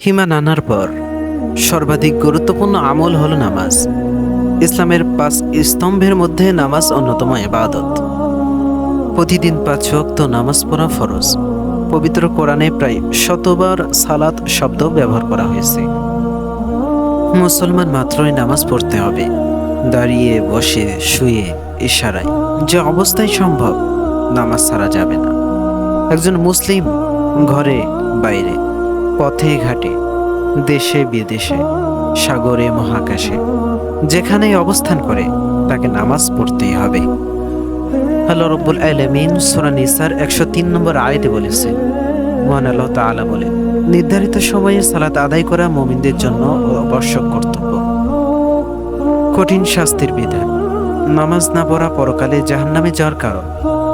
হিমান আনার পর সর্বাধিক গুরুত্বপূর্ণ আমল হল নামাজ। ইসলামের পাঁচ স্তম্ভের মধ্যে নামাজ অন্যতম এবাদত প্রতিদিন পাঁচ ওয়াক্ত নামাজ পড়া ফরজ। পবিত্র কোরআনে প্রায় শতবার সালাত শব্দ ব্যবহার করা হয়েছে। মুসলমান মাত্রই নামাজ পড়তে হবে। দাঁড়িয়ে, বসে, শুয়ে, ইশারায়, যে অবস্থায় সম্ভব, নামাজ ছাড়া যাবে না। একজন মুসলিম ঘরে, বাইরে পথে ঘাটে, দেশে বিদেশে, সাগরে, মহাকাশে। যেখানেই অবস্থান করে, তাকে নামাজ পড়তেই হবে। আল্লাহ রব্বুল আলমিন সুরা নিসার একশো তিন নম্বর আয়তে বলেছে মহান আল্লাহ বলেন, নির্ধারিত সময়ে সালাত আদায় করা মুমিনদের জন্য আবশ্যক কর্তব্য। কঠিন শাস্তির বিধান, নামাজ না পড়া পরকালে জাহান্নামে যাওয়ার কারণ।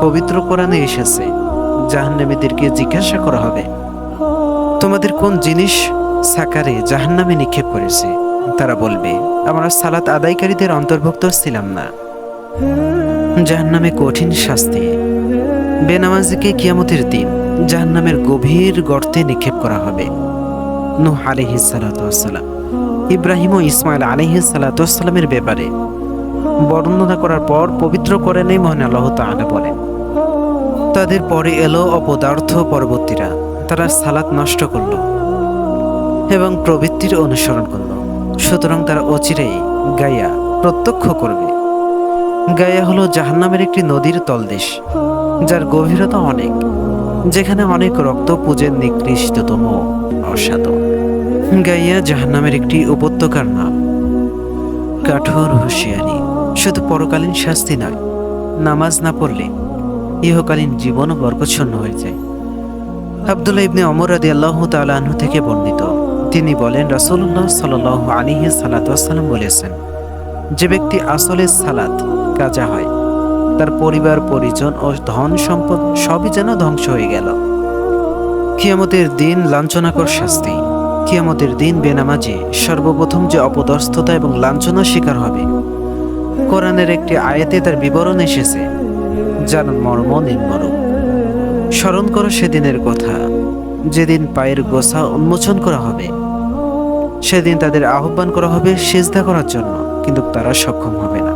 পবিত্র কোরআনে এসেছে, জাহান্নামীদেরকে জিজ্ঞাসা করা হবে। তোমাদের কোন জিনিস সাকারে জাহান্নামে নিক্ষেপ করেছে? তারা বলবে, আমরা সালাত আদায়কারীদের অন্তর্ভুক্ত ছিলাম না। জাহান্নামে কঠিন শাস্তি। বেনামাজিকে কিয়ামতের দিন জাহান্নামের গভীর গর্তে নিক্ষেপ করা হবে। নূহ আলাইহিস সালাম ইব্রাহিম ও ইসমাইল আলাইহিস সালামের ব্যাপারে বর্ণনা করার পর পবিত্র করে নেই মহান আল্লাহ তাআলা বলেন, তাদের পরে এলো অপদার্থ পরবর্তীরা। তারা সালাত নষ্ট করল এবং প্রবৃত্তির অনুসরণ করল। সুতরাং তারা অচিরেই গাইয়া প্রত্যক্ষ করবে। গায়া হলো জাহান্নামের একটি নদীর তলদেশ, যার গভীরতা অনেক, যেখানে অনেক রক্ত পুজের নিকৃষ্টতম অসাধ। গাইয়া জাহান্নামের একটি উপত্যকার নাম। কাঠোর হুঁশিয়ারি। শুধু পরকালীন শাস্তি নয়, নামাজ না পড়লে ইহকালীন জীবনও বরকচ্ছন্ন হয়ে যায়। আবদুল্লাহ ইবনে অমর রাদি আল্লাহ তালাহ থেকে বর্ণিত। তিনি বলেন রাসুল্লাহ সাল আলিহি সালাতাম বলেছেন, যে ব্যক্তি আসলে সালাত কাজা হয়, তার পরিবার, পরিজন ও ধন সম্পদ সবই যেন ধ্বংস হয়ে গেল। কিয়ামতের দিন লাঞ্ছনাকর শাস্তি, কিয়ামতের দিন বেনামাজি, সর্বপ্রথম যে অপদস্থতা এবং লাঞ্ছনা শিকার হবে, কোরআনের একটি আয়াতে তার বিবরণ এসেছে, যার মর্ম নির্মরূপ স্মরণ করো সেদিনের কথা। যেদিন পায়ের গোসা উন্মোচন করা হবে, সেদিন তাদের আহ্বান করা হবে সেজদা করার জন্য, কিন্তু তারা সক্ষম হবে না।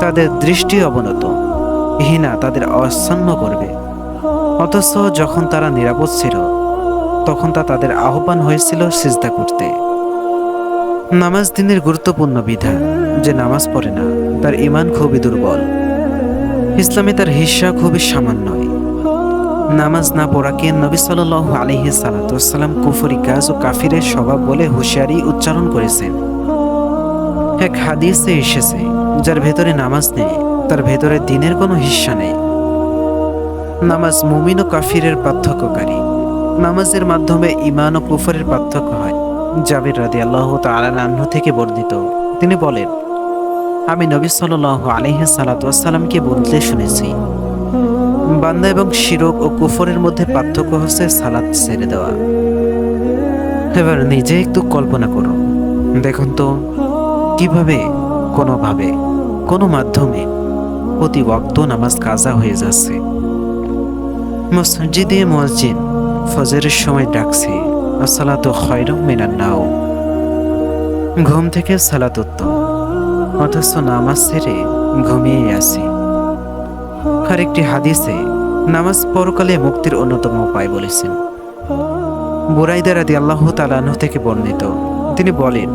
তাদের দৃষ্টি অবনত হিনা তাদের অচ্ছন্ন করবে। অথচ যখন তারা নিরাপদ ছিল, তখন তা তাদের আহ্বান হয়েছিল সিজদা করতে। নামাজ দিনের গুরুত্বপূর্ণ বিধান, যে নামাজ পড়ে না, তার ইমান খুবই দুর্বল। ইসলামে তার হিস্সা খুবই সামান্যই। নামাজ না পড়াকে নবী সাল আলহি সালাতাম কুফরি কাজ ও কাফিরের স্বভাব বলে হুঁশিয়ারি উচ্চারণ করেছেন। এক হাদিসে এসেছে, যার ভেতরে নামাজ নেই, তার ভেতরে দিনের কোনো হিস্সা নেই। নামাজ মুমিন ও কাফিরের পার্থক্যকারী। নামাজের মাধ্যমে ইমান ও কুফরের পার্থক্য হয়। জাবির রাদি আল্লাহ তালাহ থেকে বর্ণিত। তিনি বলেন, আমি নবী সাল আলহ সালাতামকে বলতে শুনেছি। বান্দা এবং শিরক ও কুফরের মধ্যে পার্থক্য হচ্ছে সালাত ছেড়ে দেওয়া। এবার নিজে একটু কল্পনা করুন দেখুন তো, কীভাবে কোনোভাবে, কোনো মাধ্যমে প্রতি ওয়াক্ত নামাজ কাজা হয়ে যাচ্ছে। মসজিদে মসজিদ ফজরের সময় ডাকছে সালাত খয়র মেনার নাও ঘুম থেকে সালাত উত্তম, অথচ নামাজ ছেড়ে ঘুমিয়ে আসি আর একটি হাদিসে নামাজ পরকালে মুক্তির অন্যতম উপায় বলেছেন। বুরাইদা রাদি আল্লাহ তালাহ থেকে বর্ণিত, তিনি বলেন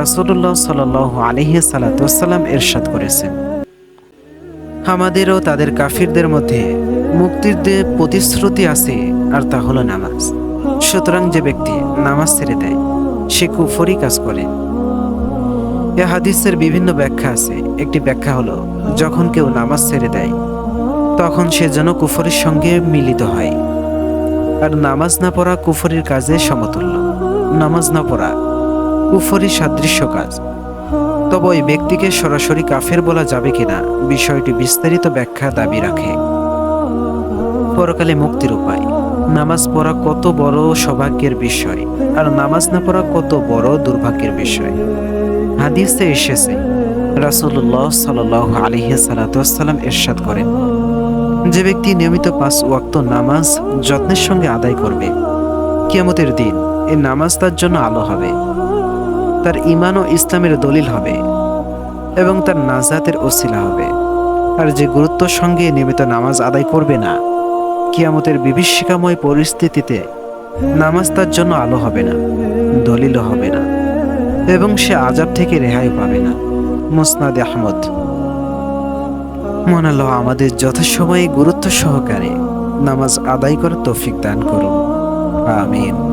রাসুল্লাহ সাল আলিহি সালাতাম এরশাদ করেছেন। আমাদেরও তাদের কাফিরদের মধ্যে মুক্তির যে প্রতিশ্রুতি আছে, আর তা হলো নামাজ। সুতরাং যে ব্যক্তি নামাজ ছেড়ে দেয়, সে কুফরি কাজ করে। এ হাদিসের বিভিন্ন ব্যাখ্যা আছে। একটি ব্যাখ্যা হলো, যখন কেউ নামাজ ছেড়ে দেয় তখন সে যেন কুফরির সঙ্গে মিলিত হয়। আর নামাজ না পড়া কুফরির কাজে সমতুল্য। নামাজ না পড়া কুফরির সাদৃশ্য কাজ। তবে ওই ব্যক্তিকে সরাসরি কাফের বলা যাবে কিনা বিষয়টি বিস্তারিত ব্যাখ্যা দাবি রাখে। পরকালে মুক্তির উপায়। নামাজ পড়া কত বড় সৌভাগ্যের বিষয়, আর নামাজ না পড়া কত বড় দুর্ভাগ্যের বিষয়। হাদিসে এসেছে রাসুল্লাহ সাল আলিহ সালাতাম এরশাদ করেন যে ব্যক্তি নিয়মিত পাঁচ ওয়াক্ত নামাজ যত্নের সঙ্গে আদায় করবে, কিয়ামতের দিন এ নামাজ তার জন্য আলো হবে। তার ইমান ও ইসলামের দলিল হবে এবং তার নাজাতের ওসিলা হবে। আর যে গুরুত্বর সঙ্গে নিয়মিত নামাজ আদায় করবে না, কিয়ামতের বিভীষিকাময় পরিস্থিতিতে নামাজ তার জন্য আলো হবে না, দলিলও হবে না এবং সে আজাব থেকে রেহাই পাবে না। মুসনাদ আহমদ। মন আল্লাহ আমাদের যথাসময়ে গুরুত্ব সহকারে নামাজ আদায় করার তৌফিক দান করুন। আমিন।